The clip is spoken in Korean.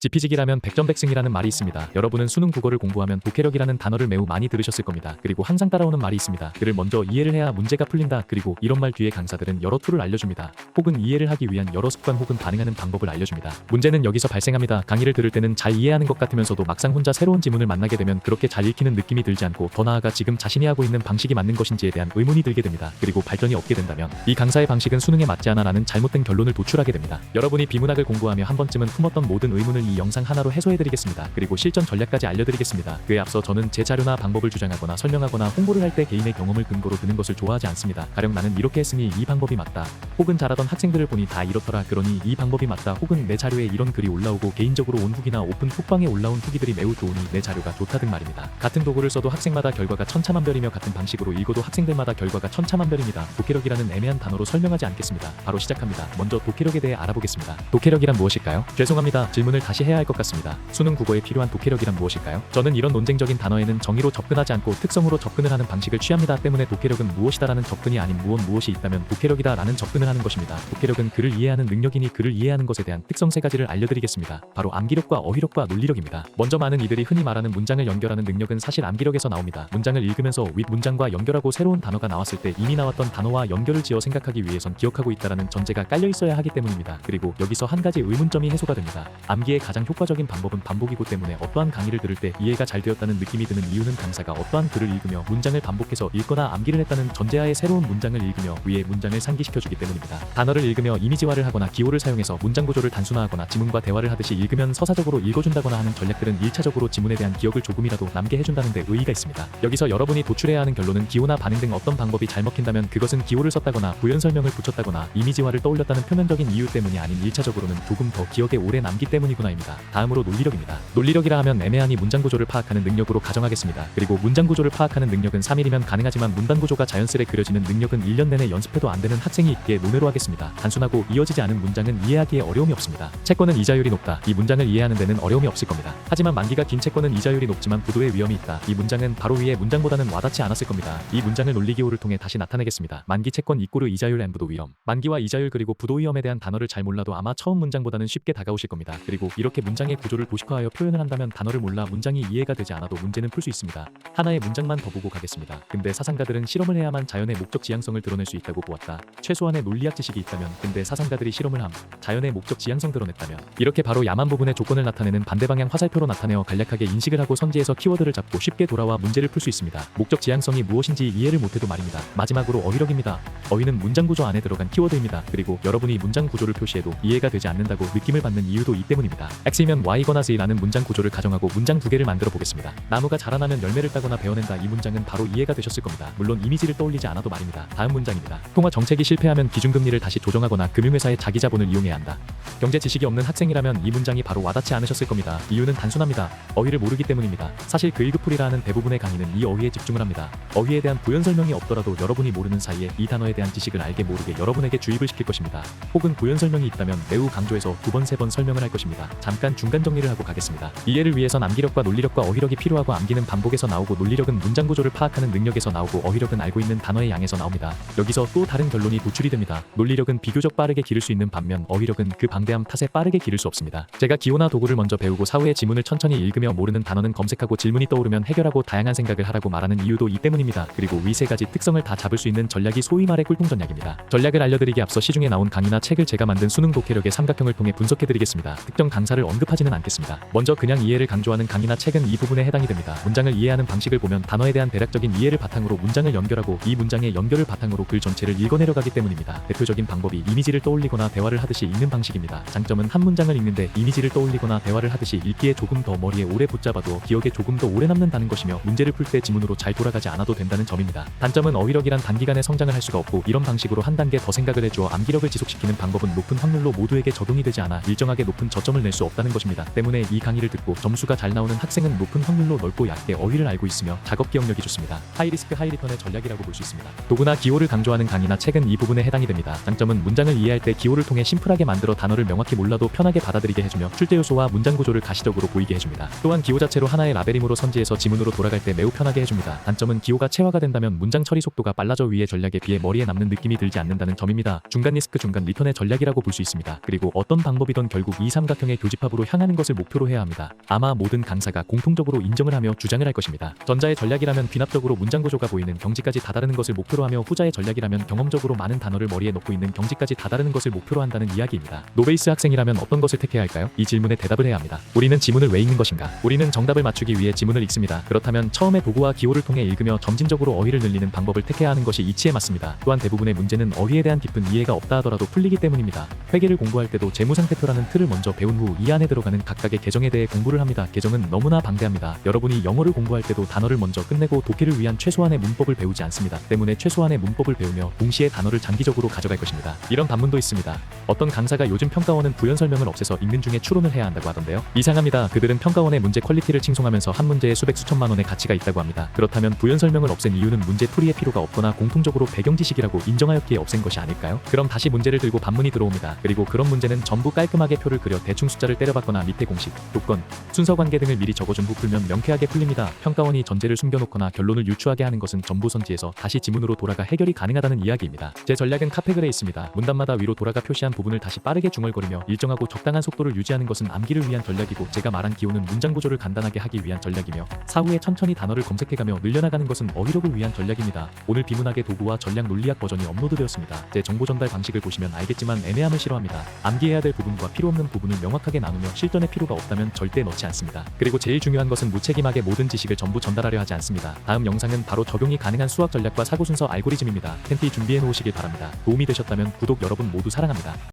지피지기라면 백전백승이라는 말이 있습니다. 여러분은 수능 국어를 공부하면 독해력이라는 단어를 매우 많이 들으셨을 겁니다. 그리고 항상 따라오는 말이 있습니다. 글을 먼저 이해를 해야 문제가 풀린다. 그리고 이런 말 뒤에 강사들은 여러 툴을 알려줍니다. 혹은 이해를 하기 위한 여러 습관 혹은 반응하는 방법을 알려줍니다. 문제는 여기서 발생합니다. 강의를 들을 때는 잘 이해하는 것 같으면서도 막상 혼자 새로운 지문을 만나게 되면 그렇게 잘 읽히는 느낌이 들지 않고 더 나아가 지금 자신이 하고 있는 방식이 맞는 것인지에 대한 의문이 들게 됩니다. 그리고 발전이 없게 된다면 이 강사의 방식은 수능에 맞지 않아라는 잘못된 결론을 도출하게 됩니다. 여러분이 비문학을 공부하며 한 번쯤은 품었던 모든 의문을 이 영상 하나로 해소해드리겠습니다. 그리고 실전 전략까지 알려드리겠습니다. 그에 앞서 저는 제 자료나 방법을 주장하거나 설명하거나 홍보를 할 때 개인의 경험을 근거로 드는 것을 좋아하지 않습니다. 가령 나는 이렇게 했으니 이 방법이 맞다. 혹은 잘하던 학생들을 보니 다 이렇더라. 그러니 이 방법이 맞다. 혹은 내 자료에 이런 글이 올라오고 개인적으로 온 후기나 오픈 톡방에 올라온 후기들이 매우 좋으니 내 자료가 좋다 등 말입니다. 같은 도구를 써도 학생마다 결과가 천차만별이며 같은 방식으로 읽어도 학생들마다 결과가 천차만별입니다. 독해력이라는 애매한 단어로 설명하지 않겠습니다. 바로 시작합니다. 먼저 독해력에 대해 알아보겠습니다. 독해력이란 무엇일까요? 죄송합니다. 질문을 다시 해야 할 것 같습니다. 수능 국어에 필요한 독해력이란 무엇일까요? 저는 이런 논쟁적인 단어에는 정의로 접근하지 않고 특성으로 접근을 하는 방식을 취합니다. 때문에 독해력은 무엇이다라는 접근이 아닌 무엇 무엇이 있다면 독해력이다라는 접근을 하는 것입니다. 독해력은 글을 이해하는 능력이니 글을 이해하는 것에 대한 특성 세 가지를 알려드리겠습니다. 바로 암기력과 어휘력과 논리력입니다. 먼저 많은 이들이 흔히 말하는 문장을 연결하는 능력은 사실 암기력에서 나옵니다. 문장을 읽으면서 윗 문장과 연결하고 새로운 단어가 나왔을 때 이미 나왔던 단어와 연결을 지어 생각하기 위해선 기억하고 있다라는 전제가 깔려 있어야 하기 때문입니다. 그리고 여기서 한 가지 의문점이 해소가 됩니다. 암기의 가장 효과적인 방법은 반복이고 때문에 어떠한 강의를 들을 때 이해가 잘 되었다는 느낌이 드는 이유는 강사가 어떠한 글을 읽으며 문장을 반복해서 읽거나 암기를 했다는 전제하에 새로운 문장을 읽으며 위에 문장을 상기시켜주기 때문입니다. 단어를 읽으며 이미지화를 하거나 기호를 사용해서 문장 구조를 단순화하거나 지문과 대화를 하듯이 읽으면 서사적으로 읽어준다거나 하는 전략들은 1차적으로 지문에 대한 기억을 조금이라도 남게 해준다는 데 의의가 있습니다. 여기서 여러분이 도출해야 하는 결론은 기호나 반응 등 어떤 방법이 잘 먹힌다면 그것은 기호를 썼다거나 부연 설명을 붙였다거나 이미지화를 떠올렸다는 표면적인 이유 때문이 아닌 1차적으로는 조금 더 기억에 오래 남기 때문이구나 입니다. 다음으로 논리력입니다. 논리력이라 하면 애매하니 문장 구조를 파악하는 능력으로 가정하겠습니다. 그리고 문장 구조를 파악하는 능력은 3일이면 가능하지만 문단 구조가 자연스레 그려지는 능력은 1년 내내 연습해도 안 되는 학생이 있기에 논외로 하겠습니다. 단순하고 이어지지 않은 문장은 이해하기에 어려움이 없습니다. 채권은 이자율이 높다. 이 문장을 이해하는 데는 어려움이 없을 겁니다. 하지만 만기가 긴 채권은 이자율이 높지만 부도의 위험이 있다. 이 문장은 바로 위에 문장보다는 와닿지 않았을 겁니다. 이 문장을 논리 기호를 통해 다시 나타내겠습니다. 만기 채권 이꼬르 이자율 앤 부도 위험. 만기와 이자율 그리고 부도 위험에 대한 단어를 잘 몰라도 아마 처음 문장보다는 쉽게 다가오실 겁니다. 그리고 이 렇게 문장의 구조를 도식화하여 표현을 한다면 단어를 몰라 문장이 이해가 되지 않아도 문제는 풀 수 있습니다. 하나의 문장만 더 보고 가겠습니다. 근데 사상가들은 실험을 해야만 자연의 목적 지향성을 드러낼 수 있다고 보았다. 최소한의 논리학 지식이 있다면 근데 사상가들이 실험을 함 자연의 목적 지향성 드러냈다면 이렇게 바로 야만 부분의 조건을 나타내는 반대 방향 화살표로 나타내어 간략하게 인식을 하고 선지에서 키워드를 잡고 쉽게 돌아와 문제를 풀 수 있습니다. 목적 지향성이 무엇인지 이해를 못해도 말입니다. 마지막으로 어휘력입니다. 어휘는 문장 구조 안에 들어간 키워드입니다. 그리고 여러분이 문장 구조를 표시해도 이해가 되지 않는다고 느낌을 받는 이유도 이 때문입니다. X이면 Y거나 Z라는 문장 구조를 가정하고 문장 두 개를 만들어 보겠습니다. 나무가 자라나면 열매를 따거나 베어낸다. 이 문장은 바로 이해가 되셨을 겁니다. 물론 이미지를 떠올리지 않아도 말입니다. 다음 문장입니다. 통화 정책이 실패하면 기준금리를 다시 조정하거나 금융회사의 자기 자본을 이용해야 한다. 경제 지식이 없는 학생이라면 이 문장이 바로 와닿지 않으셨을 겁니다. 이유는 단순합니다. 어휘를 모르기 때문입니다. 사실 그 1급풀이라 하는 대부분의 강의는 이 어휘에 집중을 합니다. 어휘에 대한 부연 설명이 없더라도 여러분이 모르는 사이에 이 단어에 대한 지식을 알게 모르게 여러분에게 주입을 시킬 것입니다. 혹은 부연 설명이 있다면 매우 강조해서 두 번, 세 번 설명을 할 것입니다. 잠깐 중간 정리를 하고 가겠습니다. 이해를 위해선 암기력과 논리력과 어휘력이 필요하고 암기는 반복에서 나오고 논리력은 문장 구조를 파악하는 능력에서 나오고 어휘력은 알고 있는 단어의 양에서 나옵니다. 여기서 또 다른 결론이 도출이 됩니다. 논리력은 비교적 빠르게 기를 수 있는 반면 어휘력은 그 방대함 탓에 빠르게 기를 수 없습니다. 제가 기호나 도구를 먼저 배우고 사후에 지문을 천천히 읽으며 모르는 단어는 검색하고 질문이 떠오르면 해결하고 다양한 생각을 하라고 말하는 이유도 이 때문입니다. 그리고 위 세 가지 특성을 다 잡을 수 있는 전략이 소위 말해 꿀통 전략입니다. 전략을 알려드리기 앞서 시중에 나온 강의나 책을 제가 만든 수능 독해력의 삼각형을 통해 분석해드리겠습니다. 특정 강사를 언급하지는 않겠습니다. 먼저 그냥 이해를 강조하는 강의나 책은 이 부분에 해당이 됩니다. 문장을 이해하는 방식을 보면 단어에 대한 대략적인 이해를 바탕으로 문장을 연결하고 이 문장의 연결을 바탕으로 글 전체를 읽어내려가기 때문입니다. 대표적인 방법이 이미지를 떠올리거나 대화를 하듯이 읽는 방식입니다. 장점은 한 문장을 읽는데 이미지를 떠올리거나 대화를 하듯이 읽기에 조금 더 머리에 오래 붙잡아도 기억에 조금 더 오래 남는다는 것이며 문제를 풀 때 지문으로 잘 돌아가지 않아도 된다는 점입니다. 단점은 어휘력이란 단기간에 성장을 할 수가 없고 이런 방식으로 한 단계 더 생각을 해주어 암기력을 지속시키는 방법은 높은 확률로 모두에게 적용이 되지 않아 일정하게 높은 저점을 낼수 없다는 것입니다. 때문에 이 강의를 듣고 점수가 잘 나오는 학생은 높은 확률로 넓고 얇게 어휘를 알고 있으며 작업 기억력이 좋습니다. 하이리스크 하이리턴의 전략이라고 볼 수 있습니다. 도구나 기호를 강조하는 강의나 책은 이 부분에 해당이 됩니다. 장점은 문장을 이해할 때 기호를 통해 심플하게 만들어 단어를 명확히 몰라도 편하게 받아들이게 해주며 출제 요소와 문장 구조를 가시적으로 보이게 해줍니다. 또한 기호 자체로 하나의 라벨임으로 선지에서 지문으로 돌아갈 때 매우 편하게 해줍니다. 단점은 기호가 체화가 된다면 문장 처리 속도가 빨라져 위의 전략에 비해 머리에 남는 느낌이 들지 않는다는 점입니다. 중간 리스크 중간 리턴의 전략이라고 볼 수 있습니다. 그리고 어떤 방법이든 결국 이 삼각형의 교 집합으로 향하는 것을 목표로 해야 합니다. 아마 모든 강사가 공통적으로 인정을 하며 주장을 할 것입니다. 전자의 전략이라면 귀납적으로 문장 구조가 보이는 경지까지 다다르는 것을 목표로 하며 후자의 전략이라면 경험적으로 많은 단어를 머리에 넣고 있는 경지까지 다다르는 것을 목표로 한다는 이야기입니다. 노베이스 학생이라면 어떤 것을 택해야 할까요? 이 질문에 대답을 해야 합니다. 우리는 지문을 왜 읽는 것인가? 우리는 정답을 맞추기 위해 지문을 읽습니다. 그렇다면 처음에 도구와 기호를 통해 읽으며 점진적으로 어휘를 늘리는 방법을 택해야 하는 것이 이치에 맞습니다. 또한 대부분의 문제는 어휘에 대한 깊은 이해가 없다 하더라도 풀리기 때문입니다. 회계를 공부할 때도 재무상태표라는 틀을 먼저 배운 후이 안에 들어가는 각각의 계정에 대해 공부를 합니다. 계정은 너무나 방대합니다. 여러분이 영어를 공부할 때도 단어를 먼저 끝내고 독해를 위한 최소한의 문법을 배우지 않습니다. 때문에 최소한의 문법을 배우며 동시에 단어를 장기적으로 가져갈 것입니다. 이런 반문도 있습니다. 어떤 강사가 요즘 평가원은 부연 설명을 없애서 읽는 중에 추론을 해야 한다고 하던데요. 이상합니다. 그들은 평가원의 문제 퀄리티를 칭송하면서 한 문제에 수백 수천만 원의 가치가 있다고 합니다. 그렇다면 부연 설명을 없앤 이유는 문제 풀이의 필요가 없거나 공통적으로 배경 지식이라고 인정하였기에 없앤 것이 아닐까요? 그럼 다시 문제를 들고 반문이 들어옵니다. 그리고 그런 문제는 전부 깔끔하게 표를 그려 대충 숫자 를 때려박거나 밑에 공식, 조건, 순서 관계 등을 미리 적어준 후 풀면 명쾌하게 풀립니다. 평가원이 전제를 숨겨놓거나 결론을 유추하게 하는 것은 전부 선지에서 다시 지문으로 돌아가 해결이 가능하다는 이야기입니다. 제 전략은 카페글에 있습니다. 문단마다 위로 돌아가 표시한 부분을 다시 빠르게 중얼거리며 일정하고 적당한 속도를 유지하는 것은 암기를 위한 전략이고 제가 말한 기호는 문장 구조를 간단하게 하기 위한 전략이며 사후에 천천히 단어를 검색해가며 늘려나가는 것은 어휘력을 위한 전략입니다. 오늘 비문학의 도구와 전략 논리학 버전이 업로드되었습니다. 제 정보 전달 방식을 보시면 알겠지만 애매함을 싫어합니다. 암기해야 될 부분과 필요 없는 부분을 명확하게 나누며 실전에 필요가 없다면 절대 넣지 않습니다. 그리고 제일 중요한 것은 무책임하게 모든 지식을 전부 전달하려 하지 않습니다. 다음 영상은 바로 적용이 가능한 수학 전략과 사고 순서 알고리즘입니다. 팬티 준비해 놓으시길 바랍니다. 도움이 되셨다면 구독 여러분 모두 사랑합니다.